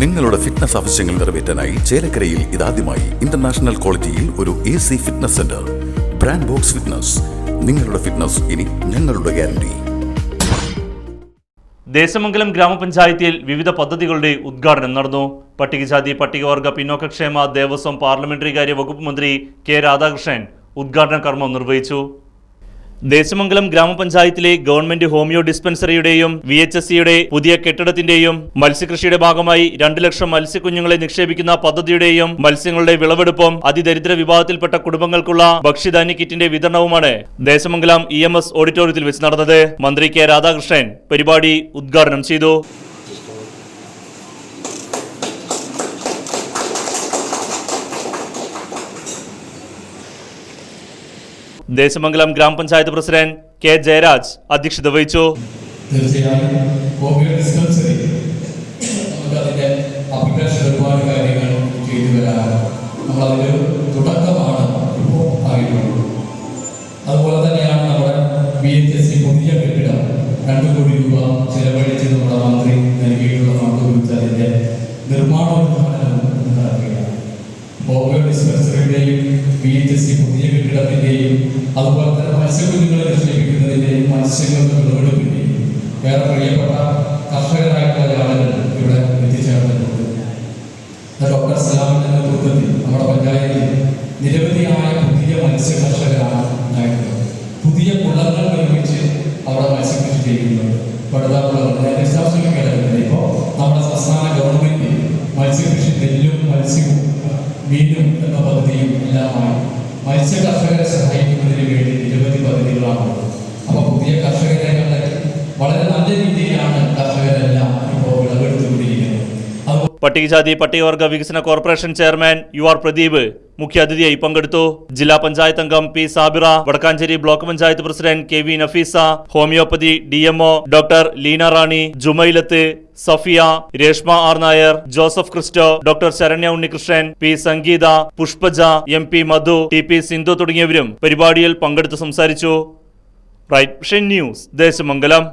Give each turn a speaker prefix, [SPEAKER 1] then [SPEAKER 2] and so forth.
[SPEAKER 1] നിങ്ങളുടെ ഫിറ്റ്നസ് ആവശ്യങ്ങൾ നിറവേറ്റാനായി ചേലക്കരയിൽ ഇതാദ്യമായി ഇന്റർനാഷണൽ ക്വാളിറ്റിയിൽ ഒരു A C fitness centre brand box fitness നിങ്ങളുടെ ഫിറ്റ്നസ് ഇനി ഞങ്ങളുടെ ഗ്യാരണ്ടി
[SPEAKER 2] ദേശമംഗലം ഗ്രാമപഞ്ചായത്തിൽ വിവിധ പദ്ധതികളുടെ ഉദ്ഘാടനം നടന്നു. പട്ടികജാതി പട്ടികവർഗ പിന്നോക്കക്ഷേമ ദേവസ്വം പാർലമെന്ററി കാര്യ വകുപ്പ് മന്ത്രി കെ രാധാകൃഷ്ണൻ ഉദ്ഘാടന കർമ്മം നിർവഹിച്ചു. ദേശമംഗലം ഗ്രാമപഞ്ചായത്തിലെ ഗവൺമെന്റ് ഹോമിയോ ഡിസ്പെൻസറിയുടെയും വി എച്ച് എസ് സിയുടെ പുതിയ കെട്ടിടത്തിന്റെയും മത്സ്യകൃഷിയുടെ ഭാഗമായി രണ്ടു ലക്ഷം മത്സ്യക്കുഞ്ഞുങ്ങളെ നിക്ഷേപിക്കുന്ന പദ്ധതിയുടെയും മത്സ്യങ്ങളുടെ വിളവെടുപ്പും അതിദരിദ്ര വിഭാഗത്തിൽപ്പെട്ട കുടുംബങ്ങൾക്കുള്ള ഭക്ഷ്യധാന്യ കിറ്റിന്റെ വിതരണവുമാണ് ദേശമംഗലം ഇ എം എസ് ഓഡിറ്റോറിയത്തിൽ വെച്ച് നടന്നത്. മന്ത്രി കെ രാധാകൃഷ്ണൻ പരിപാടി ഉദ്ഘാടനം ചെയ്തു. ദേശമംഗലം ഗ്രാമപഞ്ചായത്ത് പ്രസിഡന്റ് കെ ജയരാജ് അധ്യക്ഷത വഹിച്ചു.
[SPEAKER 3] അതുപോലെ തന്നെയാണ് നമ്മുടെ പുതിയ കെട്ടിടം. രണ്ട് കോടി രൂപ ചെലവഴിച്ച് നമ്മുടെ മന്ത്രി നൽകിയിട്ടുള്ള ഹോമിയോ ഡിസ്പെൻസറിയുടെയും ബി എച്ച് എസ് സി പുതിയ കെട്ടിടത്തിന്റെയും അതുപോലെ തന്നെ മത്സ്യക്കുഞ്ഞുങ്ങളെ നിക്ഷേപിക്കുന്നതിന്റെയും മത്സ്യങ്ങളുടെ വിളവെടുപ്പിന്റെയും വേറെ പ്രിയപ്പെട്ട കർഷകരായിട്ടുള്ള ആളുകൾ ഇവിടെ എത്തിച്ചേർന്നിട്ടുണ്ട്. ഡോക്ടർ സലാമിന്റെ നേതൃത്വത്തിൽ നമ്മുടെ പഞ്ചായത്തിൽ നിരവധിയായ പുതിയ മത്സ്യ കർഷകരാണ് ഉണ്ടായിട്ടുള്ളത്. പുതിയ കുളങ്ങൾ നിർമ്മിച്ച് അവിടെ മത്സ്യകൃഷി ചെയ്യുന്നുണ്ട് പടുതാക്കുളങ്ങൾ ഞാൻ വിശദാംശങ്ങൾ ഇപ്പോൾ നമ്മുടെ സംസ്ഥാന ഗവൺമെന്റ് മത്സ്യകൃഷി നെല്ലും മത്സ്യവും മീനും എന്ന പദ്ധതിയും എല്ലാമായി മത്സ്യ കർഷകരെ സഹായിക്കുന്നതിന് വേണ്ടി നിരവധി പദ്ധതികളാണ് അപ്പോൾ പുതിയ കർഷകരെ കണ്ടെത്തി വളരെ നല്ല രീതിയിലാണ് കർഷകരെല്ലാം
[SPEAKER 2] പട്ടികജാതി പട്ടികവർഗ വികസന corporation chairman U R Pradeep മുഖ്യാതിഥിയായി പങ്കെടുത്തു. ജില്ലാ പഞ്ചായത്ത് അംഗം P Sabira Vadakkanchery block panchayat president K V Nafeesa homeopathy D M O doctor Leena Rani Jumailath Safiya Reshma R Nair Joseph Christo doctor Saranya Unnikrishnan P Sangeetha Pushpaja M P Madhu T P Sindhu തുടങ്ങിയവരും പരിപാടിയിൽ പങ്കെടുത്ത് സംസാരിച്ചു. Right News Desamangalam.